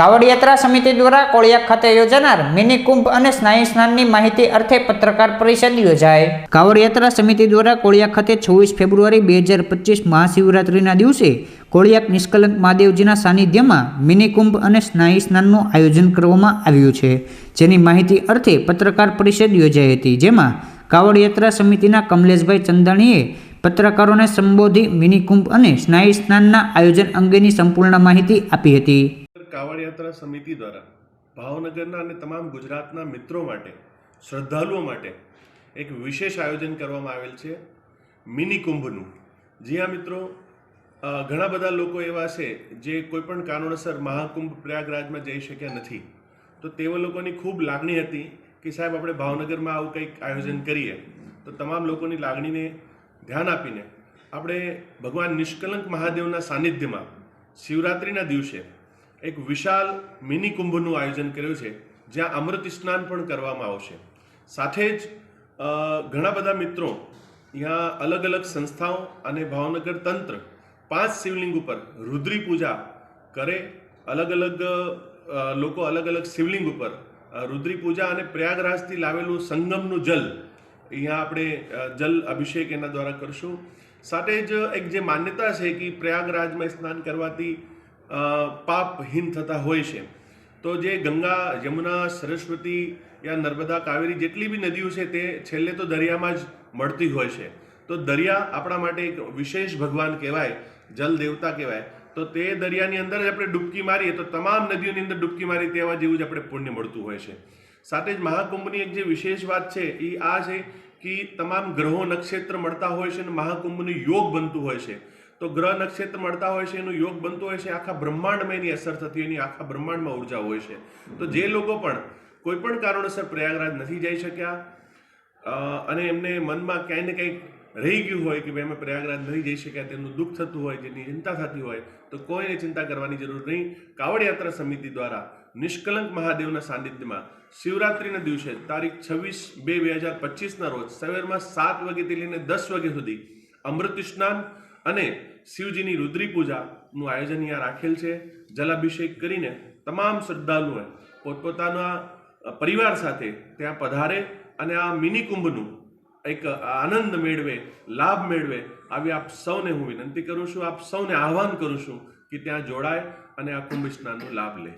કાવડ યાત્રા સમિતિ દ્વારા કોળિયાક ખાતે યોજાનાર મિની કુંભ અને સ્નાયુ સ્નાનની માહિતી અર્થે પત્રકાર પરિષદ યોજાય. કાવડ યાત્રા સમિતિ દ્વારા કોળિયાક ખાતે છવ્વીસ ફેબ્રુઆરી બે હજાર પચીસ મહાશિવરાત્રિના દિવસે કોળિયાક નિષ્કલંક મહાદેવજીના સાનિધ્યમાં મિની કુંભ અને સ્નાયુ સ્નાનનું આયોજન કરવામાં આવ્યું છે, જેની માહિતી અર્થે પત્રકાર પરિષદ યોજાઈ હતી, જેમાં કાવડ યાત્રા સમિતિના કમલેશભાઈ ચંદાણીએ પત્રકારોને સંબોધી મિની કુંભ અને સ્નાયુ સ્નાનના આયોજન અંગેની સંપૂર્ણ માહિતી આપી હતી. કાવડ યાત્રા સમિતિ દ્વારા ભાવનગરના અને તમામ ગુજરાતના મિત્રો માટે, શ્રદ્ધાળુઓ માટે એક વિશેષ આયોજન કરવામાં આવેલ છે મિની કુંભનું. જી હા મિત્રો ઘણા બધા લોકો એવા છે જે કોઈપણ કારણોસર મહાકુંભ પ્રયાગરાજમાં જઈ શક્યા નથી. તો તેવા લોકોની ખૂબ લાગણી હતી કે સાહેબ આપણે ભાવનગરમાં આવું કંઈક આયોજન કરીએ. તો તમામ લોકોની લાગણીને ધ્યાન આપીને આપણે ભગવાન નિષ્કલંક મહાદેવના સાનિધ્યમાં શિવરાત્રિના દિવસે એક વિશાળ મિની કુંભનું આયોજન કર્યું છે, જ્યાં અમૃત સ્નાન પણ કરવામાં આવશે. સાથે જ ઘણા બધા મિત્રો અહીંયા અલગ અલગ સંસ્થાઓ અને ભાવનગર તંત્ર પાંચ શિવલિંગ ઉપર રુદ્રી પૂજા કરે, અલગ અલગ લોકો અલગ અલગ શિવલિંગ ઉપર રુદ્રી પૂજા અને પ્રયાગરાજથી લાવેલું સંગમનું જલ અહીંયા આપણે જલ અભિષેક એના દ્વારા કરશું. સાથે જ એક જે માન્યતા છે કે પ્રયાગરાજમાં સ્નાન કરવાથી પાપહીન થતા હોય છે. તો જે ગંગા, યમુના, સરસ્વતી યા નર્મદા, કાવેરી જેટલી બી નદીઓ છે તે છેલ્લે તો દરિયામાં જ મળતી હોય છે. તો દરિયા આપણા માટે એક વિશેષ ભગવાન કહેવાય, જલ દેવતા કહેવાય. તો તે દરિયાની અંદર જ આપણે ડૂબકી મારીએ તો તમામ નદીઓની અંદર ડૂબકી મારી તેવા જેવું જ આપણે પુણ્ય મળતું હોય છે. સાથે જ મહાકુંભની એક જે વિશેષ વાત છે એ આ છે કે તમામ ગ્રહો નક્ષત્ર મળતા હોય છે અને મહાકુંભનું યોગ બનતું હોય છે. તો ગ્રહ નક્ષત્ર મળતા હોય છે, એનું યોગ બનતું હોય છે, આખા બ્રહ્માંડમાં એની અસર થતી હોય એની આખા બ્રહ્માંડમાં ઊર્જા હોય છે. તો જે લોકો પણ કોઈ પણ કારણોસર પ્રયાગરાજ નથી જઈ શક્યા અને એમને મનમાં ક્યાંય ને કંઈક રહી ગયું હોય કે ભાઈ અમે પ્રયાગરાજ નહીં જઈ શક્યા, તેમનું દુઃખ થતું હોય, જેની ચિંતા થતી હોય, તો કોઈને ચિંતા કરવાની જરૂર નહીં. કાવડ યાત્રા સમિતિ દ્વારા નિષ્કલંક મહાદેવના સાનિધ્યમાં શિવરાત્રિના દિવસે તારીખ છવ્વીસ બે બે હજાર પચીસના રોજ સવારમાં સાત વાગ્યાથી લઈને દસ વાગ્યા સુધી અમૃત સ્નાન અને શિવજીની રુદ્રી પૂજાનું આયોજન અહીંયા રાખેલ છે. જલાભિષેક કરીને તમામ શ્રદ્ધાળુઓએ પોતપોતાના પરિવાર સાથે ત્યાં પધારે અને આ મિની કુંભનું એક આનંદ મેળવે, લાભ મેળવે આવી આપ સૌને હું વિનંતી કરું છું, આપ સૌને આહવાન કરું છું કે ત્યાં જોડાય અને આ કુંભ સ્નાનનો લાભ લે.